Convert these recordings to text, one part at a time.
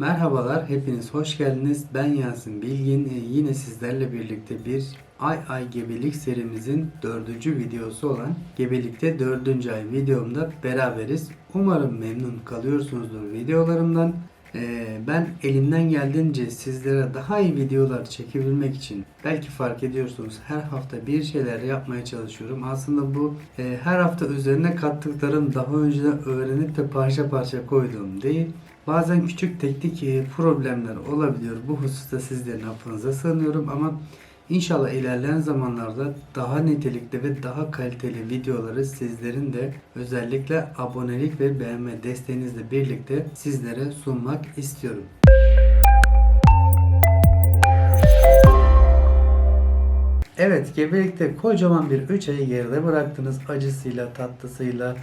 Merhabalar, hepiniz hoş geldiniz. Ben Yasin Bilgin. Ee, Yine sizlerle birlikte bir Ay Ay Gebelik serimizin dördüncü videosu olan Gebelikte dördüncü ay videomda beraberiz. Umarım memnun kalıyorsunuzdur videolarımdan. Ee, ben elimden geldiğince sizlere daha iyi videolar çekebilmek için belki fark ediyorsunuz her hafta bir şeyler yapmaya çalışıyorum. Aslında bu e, her hafta üzerine kattıklarım daha önceden öğrenip de parça parça koyduğum değil. Bazen küçük teknik e, problemler olabiliyor. Bu hususta sizlerin affınıza sığınıyorum ama inşallah ilerleyen zamanlarda daha nitelikli ve daha kaliteli videoları sizlerin de özellikle abonelik ve beğenme desteğinizle birlikte sizlere sunmak istiyorum. Evet, gebelikte kocaman bir 3 ayı geride bıraktınız. Acısıyla, tatlısıyla,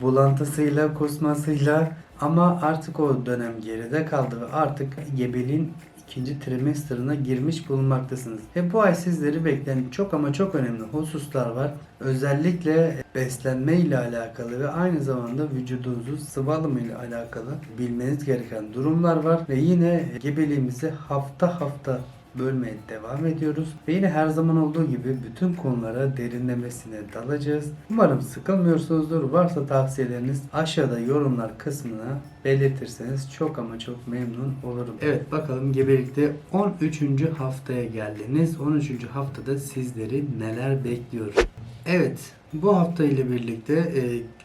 bulantısıyla, kusmasıyla ama artık o dönem geride kaldı ve artık gebeliğin ikinci trimesterına girmiş bulunmaktasınız. Ve bu ay sizleri bekleyen çok ama çok önemli hususlar var. Özellikle beslenme ile alakalı ve aynı zamanda vücudunuzun sıvı ile alakalı bilmeniz gereken durumlar var. Ve yine gebeliğimizi hafta hafta bölmeye devam ediyoruz. Ve yine her zaman olduğu gibi bütün konulara derinlemesine dalacağız. Umarım sıkılmıyorsunuzdur. Varsa tavsiyeleriniz aşağıda yorumlar kısmına belirtirseniz çok ama çok memnun olurum. Evet bakalım gebelikte 13. haftaya geldiniz. 13. haftada sizleri neler bekliyor? Evet bu hafta ile birlikte e,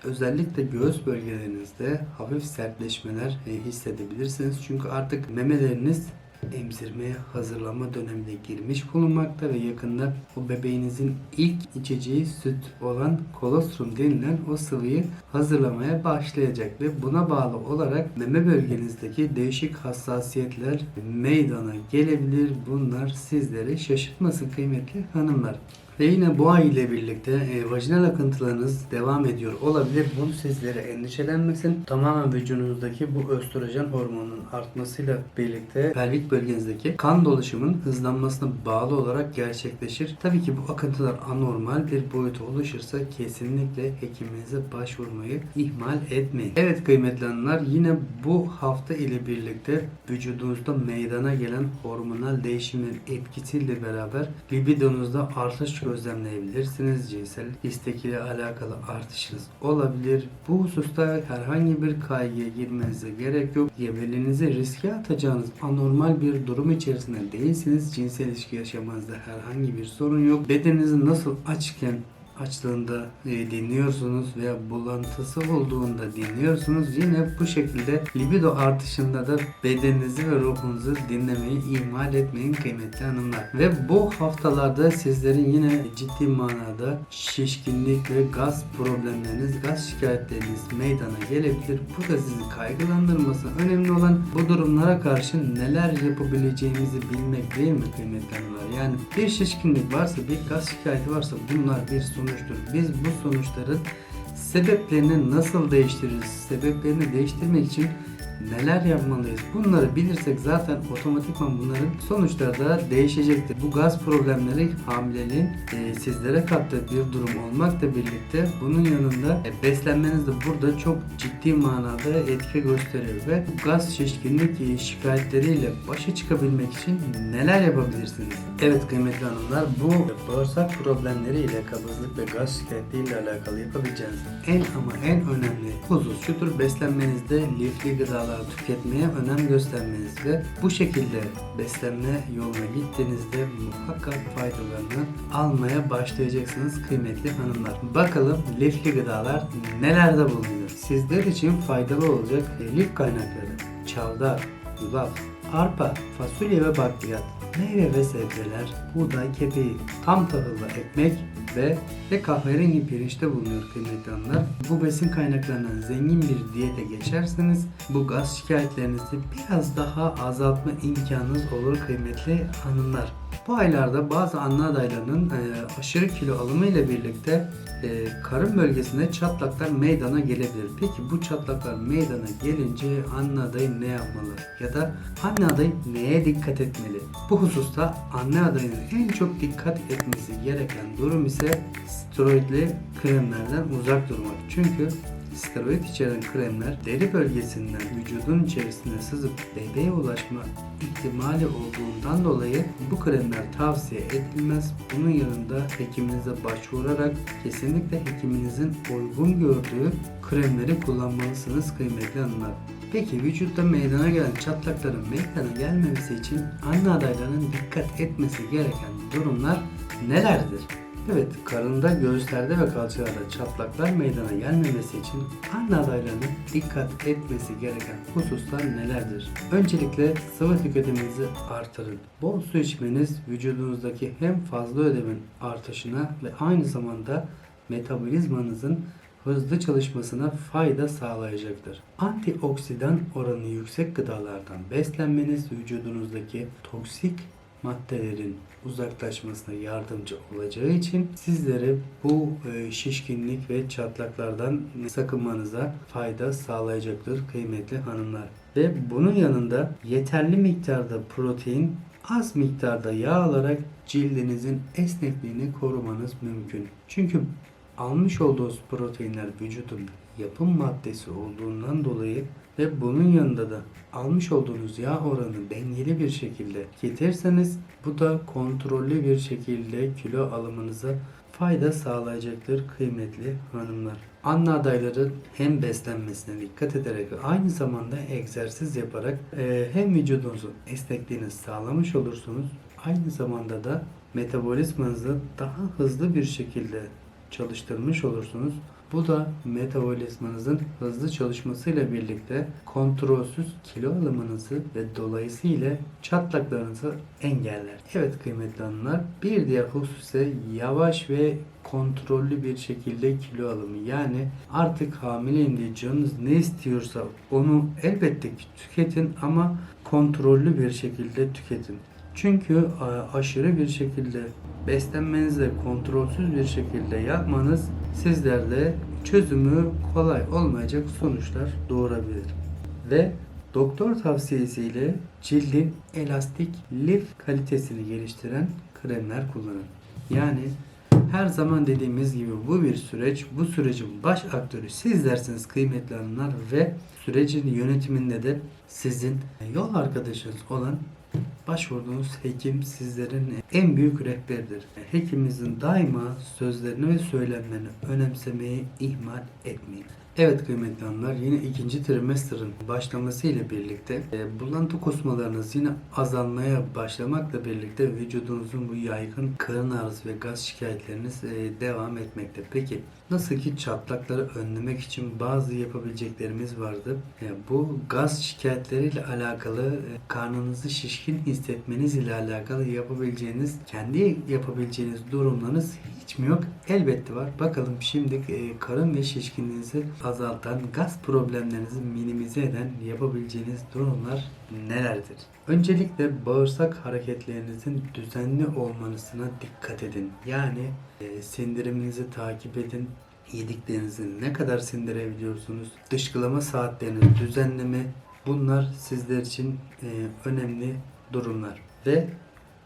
özellikle göğüs bölgelerinizde hafif sertleşmeler e, hissedebilirsiniz. Çünkü artık memeleriniz emzirmeye hazırlama dönemine girmiş bulunmakta ve yakında o bebeğinizin ilk içeceği süt olan kolostrum denilen o sıvıyı hazırlamaya başlayacak ve buna bağlı olarak meme bölgenizdeki değişik hassasiyetler meydana gelebilir. Bunlar sizleri şaşırtmasın kıymetli hanımlar. Ve yine bu ay ile birlikte e, vajinal akıntılarınız devam ediyor olabilir. Bunu sizlere endişelenmesin. Tamamen vücudunuzdaki bu östrojen hormonunun artmasıyla birlikte pelvik bölgenizdeki kan dolaşımın hızlanmasına bağlı olarak gerçekleşir. Tabii ki bu akıntılar anormal bir boyuta oluşursa kesinlikle hekiminize başvurmayı ihmal etmeyin. Evet kıymetli hanımlar yine bu hafta ile birlikte vücudunuzda meydana gelen hormonal değişimin etkisiyle beraber libidonuzda artış gözlemleyebilirsiniz. Cinsel istek ile alakalı artışınız olabilir. Bu hususta herhangi bir kaygıya girmenize gerek yok. Gebeliğinizi riske atacağınız anormal bir durum içerisinde değilsiniz. Cinsel ilişki yaşamanızda herhangi bir sorun yok. Bedeninizin nasıl açken açlığında e, dinliyorsunuz veya bulantısı olduğunda dinliyorsunuz. Yine bu şekilde libido artışında da bedeninizi ve ruhunuzu dinlemeyi ihmal etmeyin kıymetli hanımlar. Ve bu haftalarda sizlerin yine ciddi manada şişkinlik ve gaz problemleriniz, gaz şikayetleriniz meydana gelebilir. Bu da sizi kaygılandırması. Önemli olan bu durumlara karşı neler yapabileceğimizi bilmek değil mi kıymetli hanımlar? Yani bir şişkinlik varsa, bir gaz şikayeti varsa bunlar bir sonuçtur. Biz bu sonuçların sebeplerini nasıl değiştiririz? Sebeplerini değiştirmek için neler yapmalıyız? Bunları bilirsek zaten otomatikman bunların sonuçları da değişecektir. Bu gaz problemleri hamileliğin e, sizlere kattığı bir durum olmakla birlikte bunun yanında e, beslenmeniz de burada çok ciddi manada etki gösteriyor ve bu gaz şişkinlik şikayetleriyle başa çıkabilmek için neler yapabilirsiniz? Evet kıymetli hanımlar bu bağırsak problemleriyle kabızlık ve gaz şikayetleriyle alakalı yapabileceğiniz en ama en önemli husus şudur beslenmenizde lifli gıdalar tüketmeye önem göstermeniz ve bu şekilde beslenme yoluna gittiğinizde muhakkak faydalarını almaya başlayacaksınız kıymetli hanımlar. Bakalım lifli gıdalar nelerde bulunuyor? Sizler için faydalı olacak lif kaynakları çavdar, yulaf, arpa, fasulye ve bakliyat, meyve ve sebzeler, buğday kepeği, tam tahıllı ekmek ve ve kahverengi pirinçte bulunuyor kıymetli hanımlar. Bu besin kaynaklarından zengin bir diyete geçerseniz bu gaz şikayetlerinizi biraz daha azaltma imkanınız olur kıymetli hanımlar. Bu aylarda bazı anne adaylarının e, aşırı kilo alımı ile birlikte e, karın bölgesinde çatlaklar meydana gelebilir. Peki bu çatlaklar meydana gelince anne adayı ne yapmalı? Ya da anne adayı neye dikkat etmeli? Bu hususta anne adayının en çok dikkat etmesi gereken durum ise steroidli kremlerden uzak durmak. Çünkü steroid içeren kremler deri bölgesinden vücudun içerisine sızıp bebeğe ulaşma ihtimali olduğundan dolayı bu kremler tavsiye edilmez. Bunun yanında hekiminize başvurarak kesinlikle hekiminizin uygun gördüğü kremleri kullanmalısınız kıymetli hanımlar. Peki vücutta meydana gelen çatlakların meydana gelmemesi için anne adaylarının dikkat etmesi gereken durumlar nelerdir? Evet, karında, göğüslerde ve kalçalarda çatlaklar meydana gelmemesi için anne adaylarının dikkat etmesi gereken hususlar nelerdir? Öncelikle sıvı tüketiminizi artırın. Bol su içmeniz vücudunuzdaki hem fazla ödemin artışına ve aynı zamanda metabolizmanızın hızlı çalışmasına fayda sağlayacaktır. Antioksidan oranı yüksek gıdalardan beslenmeniz vücudunuzdaki toksik maddelerin uzaklaşmasına yardımcı olacağı için sizlere bu e, şişkinlik ve çatlaklardan sakınmanıza fayda sağlayacaktır kıymetli hanımlar. Ve bunun yanında yeterli miktarda protein, az miktarda yağ alarak cildinizin esnekliğini korumanız mümkün. Çünkü almış olduğunuz proteinler vücudun yapım maddesi olduğundan dolayı ve bunun yanında da almış olduğunuz yağ oranı dengeli bir şekilde getirirseniz bu da kontrollü bir şekilde kilo alımınıza fayda sağlayacaktır kıymetli hanımlar. Anne adayları hem beslenmesine dikkat ederek aynı zamanda egzersiz yaparak e, hem vücudunuzun esnekliğini sağlamış olursunuz aynı zamanda da metabolizmanızı daha hızlı bir şekilde çalıştırmış olursunuz. Bu da metabolizmanızın hızlı çalışmasıyla birlikte kontrolsüz kilo alımınızı ve dolayısıyla çatlaklarınızı engeller. Evet kıymetli hanımlar bir diğer husus ise yavaş ve kontrollü bir şekilde kilo alımı. Yani artık hamileyim diye canınız ne istiyorsa onu elbette ki tüketin ama kontrollü bir şekilde tüketin. Çünkü a- aşırı bir şekilde beslenmenizi kontrolsüz bir şekilde yapmanız sizlerde çözümü kolay olmayacak sonuçlar doğurabilir. Ve doktor tavsiyesiyle cildin elastik lif kalitesini geliştiren kremler kullanın. Yani her zaman dediğimiz gibi bu bir süreç. Bu sürecin baş aktörü sizlersiniz kıymetli hanımlar ve sürecin yönetiminde de sizin yol arkadaşınız olan başvurduğunuz hekim sizlerin en büyük rehberidir. Hekimimizin daima sözlerini ve söylemlerini önemsemeyi ihmal etmeyin. Evet kıymetli hanımlar yine ikinci trimesterin başlaması ile birlikte e, bulantı kusmalarınız yine azalmaya başlamakla birlikte vücudunuzun bu yaygın karın ağrısı ve gaz şikayetleriniz e, devam etmekte. Peki nasıl ki çatlakları önlemek için bazı yapabileceklerimiz vardı. E, bu gaz şikayetleriyle alakalı e, karnınızı şişkin hissetmeniz ile alakalı yapabileceğiniz kendi yapabileceğiniz durumlarınız hiç mi yok? Elbette var. Bakalım şimdi e, karın ve şişkinliğinizi azaltan, gaz problemlerinizi minimize eden yapabileceğiniz durumlar nelerdir? Öncelikle bağırsak hareketlerinizin düzenli olmasına dikkat edin. Yani e, sindiriminizi takip edin. Yediklerinizi ne kadar sindirebiliyorsunuz? Dışkılama saatlerini düzenleme bunlar sizler için e, önemli durumlar. Ve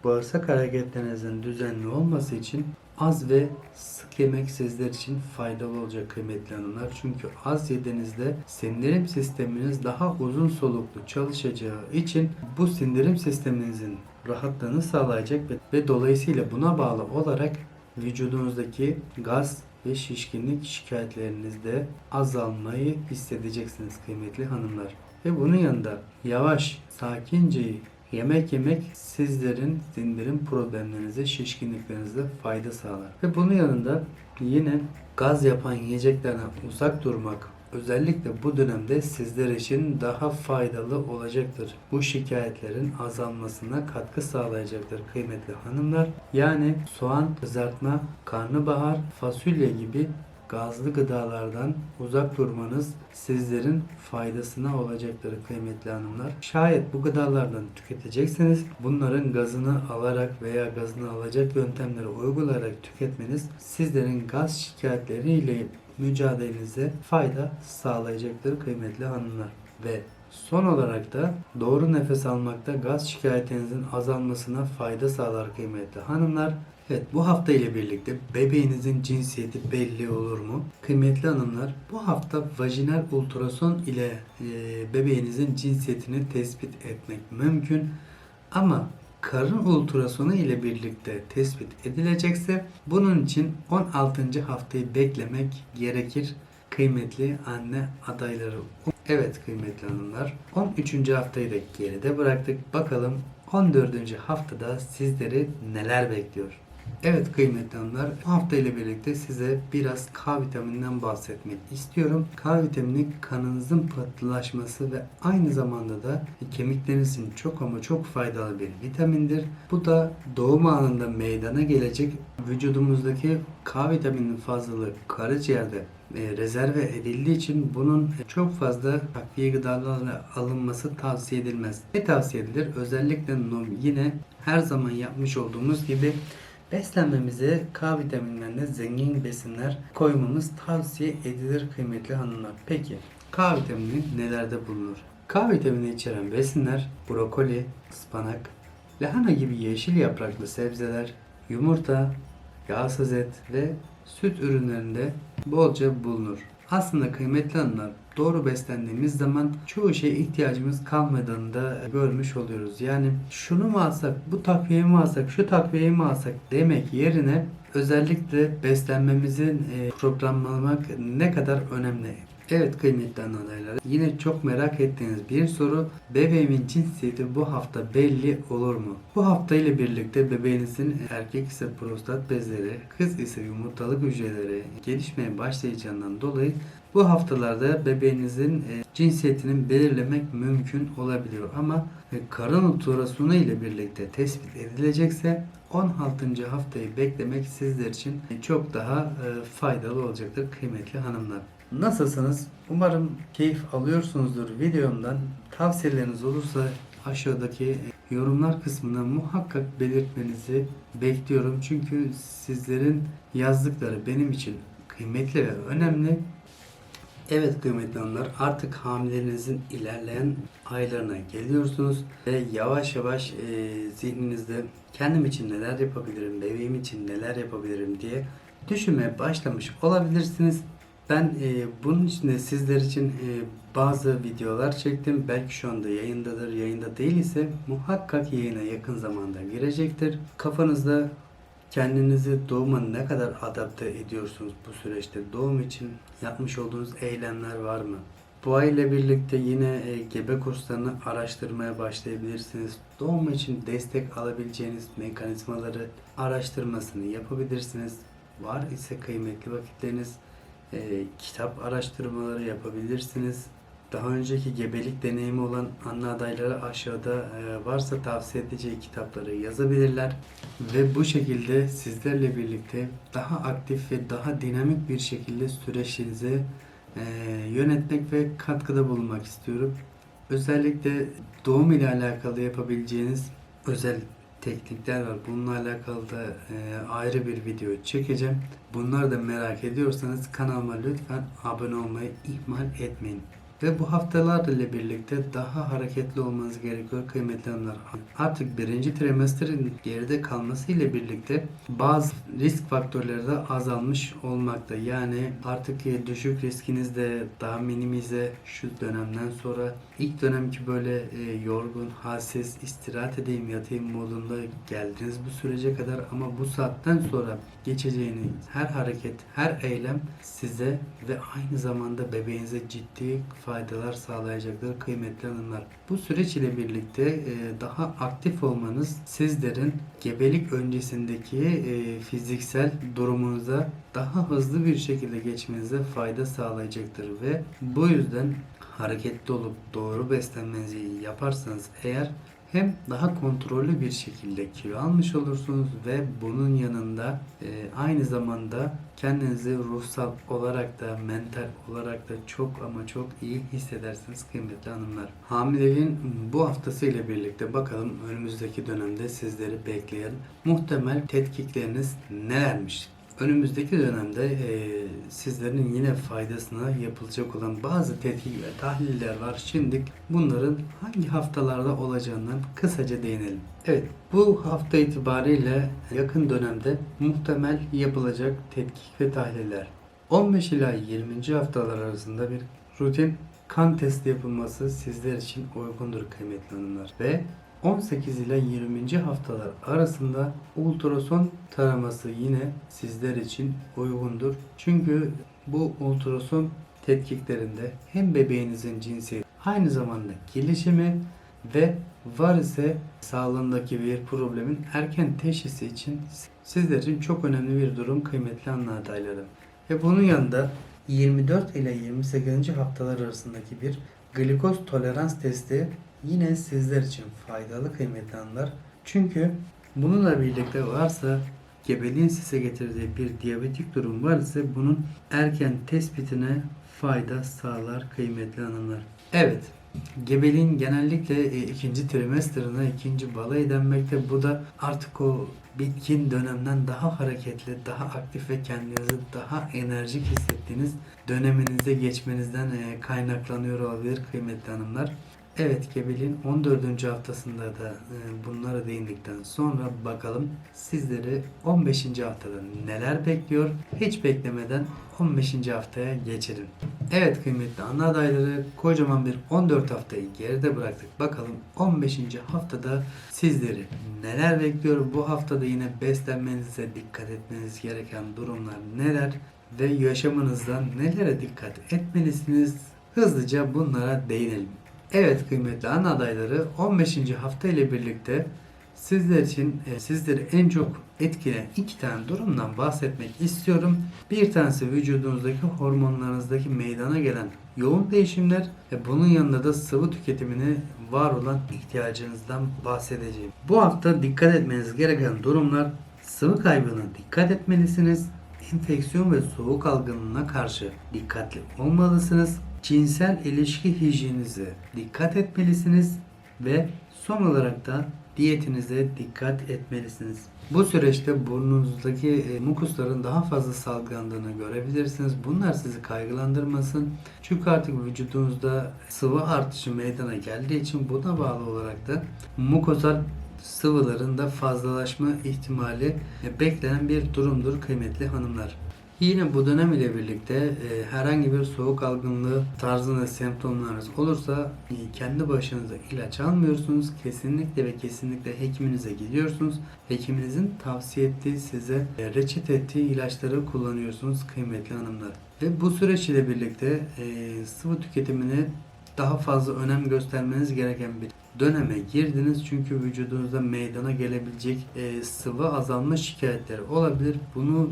bağırsak hareketlerinizin düzenli olması için az ve sık yemek sizler için faydalı olacak kıymetli hanımlar. Çünkü az yediğinizde sindirim sisteminiz daha uzun soluklu çalışacağı için bu sindirim sisteminizin rahatlığını sağlayacak ve, ve dolayısıyla buna bağlı olarak vücudunuzdaki gaz ve şişkinlik şikayetlerinizde azalmayı hissedeceksiniz kıymetli hanımlar. Ve bunun yanında yavaş, sakince yemek yemek sizlerin sindirim problemlerinize, şişkinliklerinize fayda sağlar. Ve bunun yanında yine gaz yapan yiyeceklerden uzak durmak özellikle bu dönemde sizler için daha faydalı olacaktır. Bu şikayetlerin azalmasına katkı sağlayacaktır kıymetli hanımlar. Yani soğan, kızartma, karnabahar, fasulye gibi gazlı gıdalardan uzak durmanız sizlerin faydasına olacaktır kıymetli hanımlar. Şayet bu gıdalardan tüketecekseniz bunların gazını alarak veya gazını alacak yöntemleri uygulayarak tüketmeniz sizlerin gaz şikayetleriyle mücadelenize fayda sağlayacaktır kıymetli hanımlar. Ve Son olarak da doğru nefes almakta gaz şikayetinizin azalmasına fayda sağlar kıymetli hanımlar. Evet bu hafta ile birlikte bebeğinizin cinsiyeti belli olur mu? Kıymetli hanımlar bu hafta vajinal ultrason ile e, bebeğinizin cinsiyetini tespit etmek mümkün. Ama karın ultrasonu ile birlikte tespit edilecekse bunun için 16. haftayı beklemek gerekir kıymetli anne adayları. Evet kıymetli hanımlar 13. haftayı da geride bıraktık. Bakalım 14. haftada sizleri neler bekliyor? Evet kıymetli hanımlar bu hafta ile birlikte size biraz K vitamininden bahsetmek istiyorum. K vitamini kanınızın pıhtılaşması ve aynı zamanda da kemiklerinizin çok ama çok faydalı bir vitamindir. Bu da doğum anında meydana gelecek vücudumuzdaki K vitamininin fazlalığı karaciğerde e, rezerve edildiği için bunun çok fazla takviye gıdalarla alınması tavsiye edilmez. Ne tavsiye edilir? Özellikle yine her zaman yapmış olduğumuz gibi beslenmemize K vitaminlerine zengin besinler koymamız tavsiye edilir kıymetli hanımlar. Peki K vitamini nelerde bulunur? K vitamini içeren besinler brokoli, ıspanak, lahana gibi yeşil yapraklı sebzeler, yumurta, yağsız et ve süt ürünlerinde bolca bulunur. Aslında kıymetli hanımlar doğru beslendiğimiz zaman çoğu şeye ihtiyacımız kalmadığını da görmüş oluyoruz. Yani şunu mu alsak, bu takviyeyi mi alsak, şu takviyeyi mi alsak demek yerine özellikle beslenmemizin e, programlamak ne kadar önemli. Evet kıymetli adaylar. Yine çok merak ettiğiniz bir soru. Bebeğimin cinsiyeti bu hafta belli olur mu? Bu hafta ile birlikte bebeğinizin erkek ise prostat bezleri, kız ise yumurtalık hücreleri gelişmeye başlayacağından dolayı bu haftalarda bebeğinizin e, cinsiyetini belirlemek mümkün olabiliyor ama e, karın ultrasonu ile birlikte tespit edilecekse 16. haftayı beklemek sizler için çok daha e, faydalı olacaktır kıymetli hanımlar. Nasılsınız? Umarım keyif alıyorsunuzdur videomdan. Tavsiyeleriniz olursa aşağıdaki yorumlar kısmına muhakkak belirtmenizi bekliyorum. Çünkü sizlerin yazdıkları benim için kıymetli ve önemli. Evet kıymetli hanımlar artık hamilelerinizin ilerleyen aylarına geliyorsunuz ve yavaş yavaş e, zihninizde kendim için neler yapabilirim, bebeğim için neler yapabilirim diye düşünmeye başlamış olabilirsiniz. Ben e, bunun için sizler için e, bazı videolar çektim. Belki şu anda yayındadır, yayında değil ise muhakkak yayına yakın zamanda girecektir. Kafanızda kendinizi doğuma ne kadar adapte ediyorsunuz bu süreçte? Doğum için yapmış olduğunuz eylemler var mı? Bu ay ile birlikte yine e, gebe kurslarını araştırmaya başlayabilirsiniz. Doğum için destek alabileceğiniz mekanizmaları araştırmasını yapabilirsiniz. Var ise kıymetli vakitleriniz e, kitap araştırmaları yapabilirsiniz. Daha önceki gebelik deneyimi olan anne adayları aşağıda e, varsa tavsiye edeceği kitapları yazabilirler. Ve bu şekilde sizlerle birlikte daha aktif ve daha dinamik bir şekilde süreçlerinizi e, yönetmek ve katkıda bulunmak istiyorum. Özellikle doğum ile alakalı yapabileceğiniz özel teknikler var. Bununla alakalı da e, ayrı bir video çekeceğim. Bunları da merak ediyorsanız kanalıma lütfen abone olmayı ihmal etmeyin. Ve bu haftalar ile birlikte daha hareketli olmanız gerekiyor kıymetli hanımlar. Artık birinci trimesterin geride kalması ile birlikte bazı risk faktörleri de azalmış olmakta. Yani artık düşük riskiniz de daha minimize şu dönemden sonra ilk dönemki böyle e, yorgun, halsiz, istirahat edeyim, yatayım modunda geldiniz bu sürece kadar ama bu saatten sonra geçeceğiniz her hareket, her eylem size ve aynı zamanda bebeğinize ciddi faydalar sağlayacaktır kıymetli hanımlar. Bu süreç ile birlikte e, daha aktif olmanız sizlerin gebelik öncesindeki e, fiziksel durumunuza daha hızlı bir şekilde geçmenize fayda sağlayacaktır ve bu yüzden hareketli olup doğru beslenmenizi yaparsanız eğer hem daha kontrollü bir şekilde kilo almış olursunuz ve bunun yanında e, aynı zamanda kendinizi ruhsal olarak da mental olarak da çok ama çok iyi hissedersiniz kıymetli hanımlar. Hamileliğin bu haftası ile birlikte bakalım önümüzdeki dönemde sizleri bekleyen muhtemel tetkikleriniz nelermiş? Önümüzdeki dönemde e, sizlerin yine faydasına yapılacak olan bazı tetkik ve tahliller var. Şimdi bunların hangi haftalarda olacağından kısaca değinelim. Evet, bu hafta itibariyle yakın dönemde muhtemel yapılacak tetkik ve tahliller. 15 ila 20. haftalar arasında bir rutin kan testi yapılması sizler için uygundur kıymetli hanımlar. Ve 18 ile 20. haftalar arasında ultrason taraması yine sizler için uygundur. Çünkü bu ultrason tetkiklerinde hem bebeğinizin cinsiyeti aynı zamanda gelişimi ve var ise sağlığındaki bir problemin erken teşhisi için sizler için çok önemli bir durum kıymetli anne adayları. Ve bunun yanında 24 ile 28. haftalar arasındaki bir glikoz tolerans testi yine sizler için faydalı kıymetli anlar. Çünkü bununla birlikte varsa gebeliğin size getirdiği bir diyabetik durum varsa bunun erken tespitine fayda sağlar kıymetli hanımlar. Evet, gebeliğin genellikle e, ikinci trimesterına ikinci balayı denmekte. Bu da artık o bitkin dönemden daha hareketli, daha aktif ve kendinizi daha enerjik hissettiğiniz döneminize geçmenizden e, kaynaklanıyor olabilir kıymetli hanımlar. Evet gebeliğin 14. haftasında da e, bunlara değindikten sonra bakalım sizleri 15. haftada neler bekliyor? Hiç beklemeden 15. haftaya geçelim. Evet kıymetli ana adayları kocaman bir 14 haftayı geride bıraktık. Bakalım 15. haftada sizleri neler bekliyor? Bu haftada yine beslenmenize dikkat etmeniz gereken durumlar neler? Ve yaşamınızda nelere dikkat etmelisiniz? Hızlıca bunlara değinelim. Evet kıymetli ana adayları 15. hafta ile birlikte sizler için e, sizleri en çok etkileyen iki tane durumdan bahsetmek istiyorum. Bir tanesi vücudunuzdaki hormonlarınızdaki meydana gelen yoğun değişimler ve bunun yanında da sıvı tüketimine var olan ihtiyacınızdan bahsedeceğim. Bu hafta dikkat etmeniz gereken durumlar sıvı kaybına dikkat etmelisiniz. Enfeksiyon ve soğuk algınlığına karşı dikkatli olmalısınız cinsel ilişki hijyeninize dikkat etmelisiniz ve son olarak da diyetinize dikkat etmelisiniz. Bu süreçte burnunuzdaki e, mukusların daha fazla salgılandığını görebilirsiniz. Bunlar sizi kaygılandırmasın. Çünkü artık vücudunuzda sıvı artışı meydana geldiği için buna bağlı olarak da mukosal sıvıların da fazlalaşma ihtimali e, beklenen bir durumdur kıymetli hanımlar. Yine bu dönem ile birlikte e, herhangi bir soğuk algınlığı tarzında semptomlarınız olursa e, kendi başınıza ilaç almıyorsunuz. Kesinlikle ve kesinlikle hekiminize gidiyorsunuz. Hekiminizin tavsiye ettiği size e, reçete ettiği ilaçları kullanıyorsunuz kıymetli hanımlar. Ve bu süreç ile birlikte e, sıvı tüketimine daha fazla önem göstermeniz gereken bir döneme girdiniz. Çünkü vücudunuzda meydana gelebilecek e, sıvı azalma şikayetleri olabilir. Bunu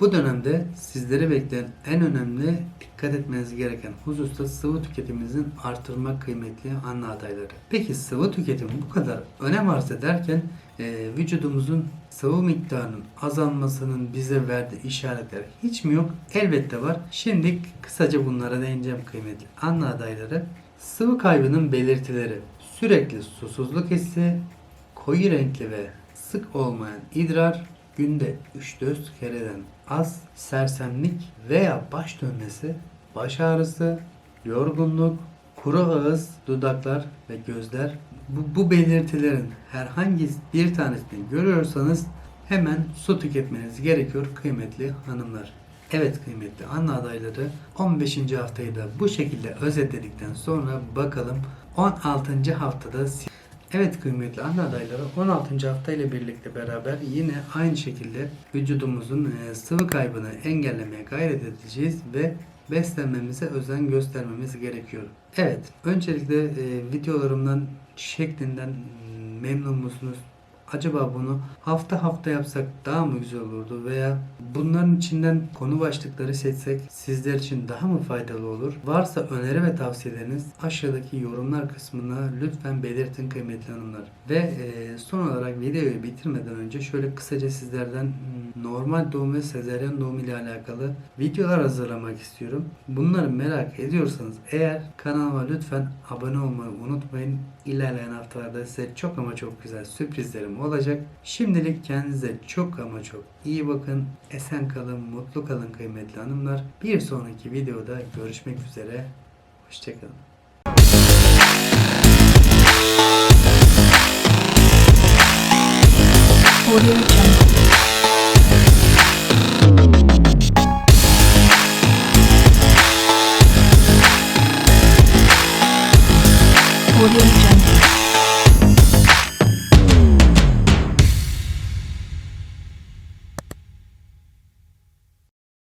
bu dönemde sizleri bekleyen en önemli dikkat etmeniz gereken husus da sıvı tüketiminizin artırmak kıymetli anne adayları. Peki sıvı tüketimi bu kadar önem arz ederken e, vücudumuzun sıvı miktarının azalmasının bize verdiği işaretler hiç mi yok? Elbette var. Şimdi kısaca bunlara değineceğim kıymetli anne adayları. Sıvı kaybının belirtileri sürekli susuzluk hissi, koyu renkli ve sık olmayan idrar, günde 3-4 kereden az sersemlik veya baş dönmesi, baş ağrısı, yorgunluk, kuru ağız, dudaklar ve gözler bu, bu belirtilerin herhangi bir tanesini görüyorsanız hemen su tüketmeniz gerekiyor kıymetli hanımlar. Evet kıymetli anne adayları 15. haftayı da bu şekilde özetledikten sonra bakalım 16. haftada Evet kıymetli anne adayları 16. hafta ile birlikte beraber yine aynı şekilde vücudumuzun e, sıvı kaybını engellemeye gayret edeceğiz ve beslenmemize özen göstermemiz gerekiyor. Evet öncelikle e, videolarımdan şeklinden memnun musunuz? Acaba bunu hafta hafta yapsak daha mı güzel olurdu veya bunların içinden konu başlıkları seçsek sizler için daha mı faydalı olur? Varsa öneri ve tavsiyeleriniz aşağıdaki yorumlar kısmına lütfen belirtin kıymetli hanımlar. Ve e, son olarak videoyu bitirmeden önce şöyle kısaca sizlerden hmm, normal doğum ve sezeryan doğum ile alakalı videolar hazırlamak istiyorum. Bunları merak ediyorsanız eğer kanalıma lütfen abone olmayı unutmayın ilerleyen haftalarda size çok ama çok güzel sürprizlerim olacak. Şimdilik kendinize çok ama çok iyi bakın. Esen kalın, mutlu kalın kıymetli hanımlar. Bir sonraki videoda görüşmek üzere. Hoşçakalın. Audio Jungle.